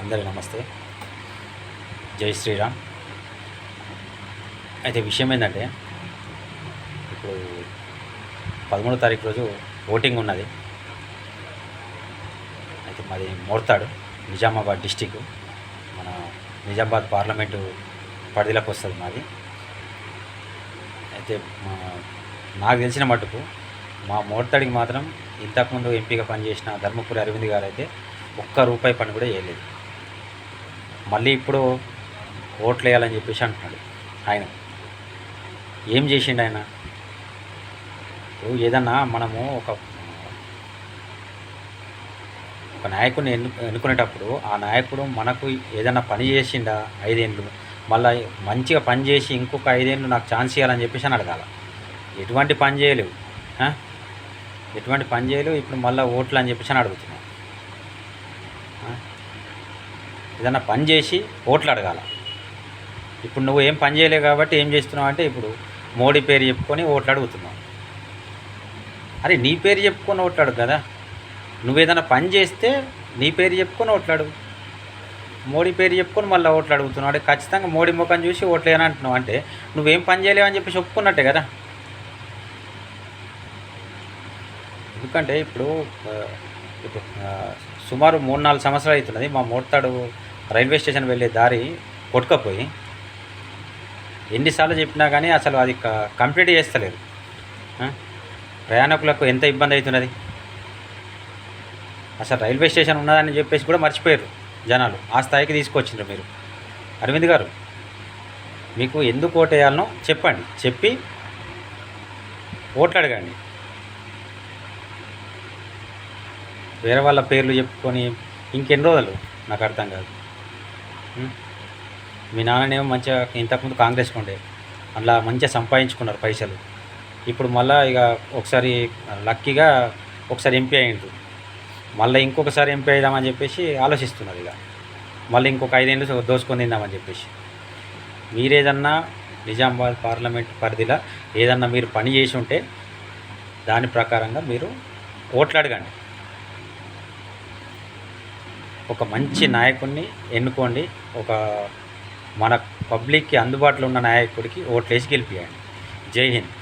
అందరూ నమస్తే. జై శ్రీరామ్. అయితే విషయం ఏంటంటే ఇప్పుడు పదమూడో తారీఖు రోజు ఓటింగ్ ఉన్నది. అయితే మాది మోర్తాడు నిజామాబాద్ డిస్టిక్ మన నిజామాబాద్ పార్లమెంటు పరిధిలోకి వస్తుంది మాది. అయితే నాకు తెలిసిన మటుకు మా మోర్తాడికి మాత్రం ఇంతకుముందు ఎంపీగా పనిచేసిన ధర్మపురి అరవింద్ గారు అయితే ఒక్క రూపాయి పని కూడా చేయలేదు మళ్ళీ ఇప్పుడు ఓట్లు వేయాలని చెప్పేసి అంటున్నాడు ఆయన. ఏం చేసిండు ఆయన? ఇప్పుడు ఏదన్నా మనము ఒక ఒక నాయకుడిని ఎన్ను ఎన్నుకునేటప్పుడు ఆ నాయకుడు మనకు ఏదైనా పని చేసిండా ఐదేళ్ళు మళ్ళీ మంచిగా పని చేసి ఇంకొక ఐదేళ్ళు నాకు ఛాన్స్ ఇవ్వాలని చెప్పేసి అని అడగాల. ఎటువంటి పని చేయలేవు. ఎటువంటి పని చేయలేవు. ఇప్పుడు మళ్ళీ ఓట్లు అని చెప్పేసి అని అడుగుతున్నాను ఏదైనా ఏదన్నా పని చేసి ఓట్లు అడగాల. ఇప్పుడు నువ్వు ఏం పని చేయలేవు కాబట్టి ఏం చేస్తున్నావు అంటే ఇప్పుడు మోడీ పేరు చెప్పుకొని ఓట్లు అడుగుతున్నావు. అరే నీ పేరు చెప్పుకొని ఓట్లు అడుగు కదా. నువ్వు ఏదైనా పని చేస్తే నీ పేరు చెప్పుకొని ఓట్లు అడుగు. మోడీ పేరు చెప్పుకొని మళ్ళీ ఓట్లు అడుగుతున్నావు. అంటే ఖచ్చితంగా మోడీ ముఖం చూసి ఓట్లు వేయని అంటున్నావు అంటే నువ్వేం పని చేయలేవు అని చెప్పేసి ఒప్పుకున్నట్టే కదా. ఎందుకంటే ఇప్పుడు ఇప్పుడు సుమారు మూడు నాలుగు సంవత్సరాలు అవుతున్నది. మా మోడతాడు రైల్వే స్టేషన్ వెళ్ళే దారి కొట్టుకపోయి ఎన్నిసార్లు చెప్పినా కానీ అసలు అది క- కంప్లీట్ చేస్తలేదు. ప్రయాణికులకు ఎంత ఇబ్బంది అవుతున్నది? అసలు రైల్వే స్టేషన్ ఉన్నదని చెప్పేసి కూడా మర్చిపోయారు జనాలు. ఆ స్థాయికి తీసుకొచ్చిండ్రు మీరు. అరవింద్ గారు మీకు ఎందుకు ఓటేయాలనో చెప్పండి. చెప్పి ఓట్లు అడగండి. వేరే వాళ్ళ పేర్లు చెప్పుకొని ఇంకెన్ని రోజులు? నాకు అర్థం కాదు. మీ నాన్ననేమో మంచిగా ఇంతకుముందు కాంగ్రెస్ ఉండే. అలా మంచిగా సంపాదించుకున్నారు పైసలు. ఇప్పుడు మళ్ళీ ఇక ఒకసారి లక్కీగా ఒకసారి ఎంపీ అయ్యిండ్రు. మళ్ళీ ఇంకొకసారి ఎంపీ అయిదామని చెప్పేసి ఆలోచిస్తున్నారు ఇక. మళ్ళీ ఇంకొక ఐదేళ్ళు దోసుకొని తిందామని చెప్పేసి. మీరేదన్నా నిజామాబాద్ పార్లమెంట్ పరిధిలో ఏదన్నా మీరు పని చేసి ఉంటే దాని ప్రకారంగా మీరు ఓట్లాడగండి ఒక మంచి నాయకుడిని ఎన్నుకోండి. ఒక మన పబ్లిక్కి అందుబాటులో ఉన్న నాయకుడికి ఓట్లేసి గెలిపియండి. జై హింద్.